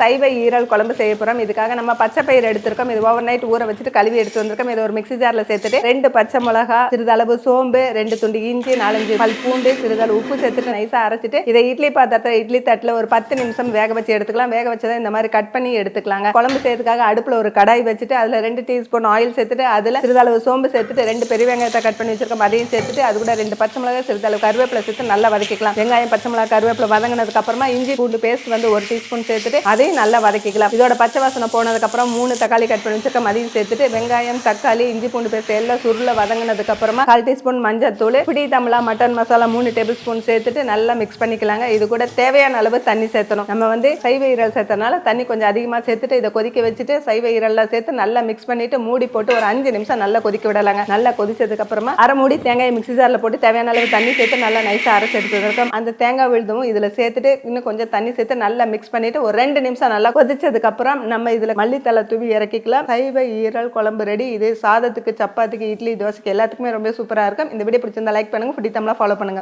சைவ ஈரல் குழம்பு செய்ய போறோம். இதுக்காக நம்ம பச்சை பயிர் எடுத்திருக்கோம். இது ஓவர் நைட் ஊற வச்சுட்டு கழுவி எடுத்து வந்திருக்கோம். இது ஒரு மிக்ஸி ஜார்ல சேர்த்துட்டு ரெண்டு பச்சை மிளகா சிறிதளவு சோம்பு ரெண்டு துண்டு இஞ்சி நாலஞ்சு பல் பூண்டு சிறிதளவு உப்பு சேர்த்துட்டு நைஸா அரைச்சிட்டு இதை இட்லி பாத்திரத்துல இட்லி தட்டுல ஒரு பத்து நிமிஷம் வேக வச்சு எடுத்துக்கலாம். வேக வச்சதை இந்த மாதிரி கட் பண்ணி எடுத்துக்கலாங்க. குழம்பு செய்யறதுக்காக அடுப்புல ஒரு கடாய் வச்சுட்டு அதுல ரெண்டு டீஸ்பூன் ஆயில் சேர்த்துட்டு அதுல சிறிதளவு சோம்பு சேர்த்துட்டு ரெண்டு பெரிய வெங்காயத்தை கட் பண்ணி வச்சிருக்கோம். அதையும் சேர்த்துட்டு அது கூட ரெண்டு பச்சை மிளகா சிறிதளவு கருவேப்பிலை சேர்த்து நல்லா வதக்கிக்கலாம். வெங்காயம் பச்சை மிளகா கருவேப்பிலை வதங்கினதுக்கு அப்புறமா இஞ்சி பூண்டு பேஸ்ட் வந்து ஒரு டீஸ்பூன் சேர்த்துட்டு மாதிரி நல்லா வதக்கிக்கலாம். இதோட பச்சை வாசனை போனதுக்கு அப்புறம் மூணு தக்காளி கட் பண்ணி வச்சிருக்கோம் மதியம் சேர்த்துட்டு வெங்காயம் தக்காளி இஞ்சி பூண்டு பேஸ்ட் எல்லாம் சுருள வதங்கினதுக்கு அப்புறமா கால் டீஸ்பூன் மஞ்சள் தூள் பிடி தமிழா மட்டன் மசாலா மூணு டேபிள் ஸ்பூன் சேர்த்துட்டு நல்லா மிக்ஸ் பண்ணிக்கலாங்க. இது கூட தேவையான அளவு தண்ணி சேர்த்தணும். நம்ம வந்து சைவ ஈரல் சேர்த்தனால தண்ணி கொஞ்சம் அதிகமாக சேர்த்துட்டு இதை கொதிக்க வச்சுட்டு சைவ ஈரல்லாம் சேர்த்து நல்லா மிக்ஸ் பண்ணிட்டு மூடி போட்டு ஒரு அஞ்சு நிமிஷம் நல்லா கொதிக்க விடலாங்க. நல்லா கொதிச்சதுக்கு அப்புறமா அரை மூடி தேங்காய் மிக்ஸி ஜாரில் போட்டு தேவையான அளவு தண்ணி சேர்த்து நல்லா நைஸாக அரைச்சு எடுத்து அந்த தேங்காய் விழுதும் இதில் சேர்த்துட்டு இன்னும் கொஞ்சம் தண்ணி சேர்த்து நல்லா மிக்ஸ் பண்ணிட்டு ஒரு ரெண்டு நிமிஷம் நல்லா கொதிச்சதுக்கு அப்புறம் நம்ம இதில் மல்லித்தலை தூவி இறக்கிக்கலாம். சைவ ஈரல் குழம்பு ரெடி. இது சாதத்துக்கு சப்பாத்திக்கு இட்லி தோசைக்கு எல்லாத்துக்குமே ரொம்ப சூப்பராக இருக்கும். இந்த வீடியோ பிடிச்சிருந்தா லைக் பண்ணுங்க. ஃபுட்டி தமிழா ஃபாலோ பண்ணுங்க.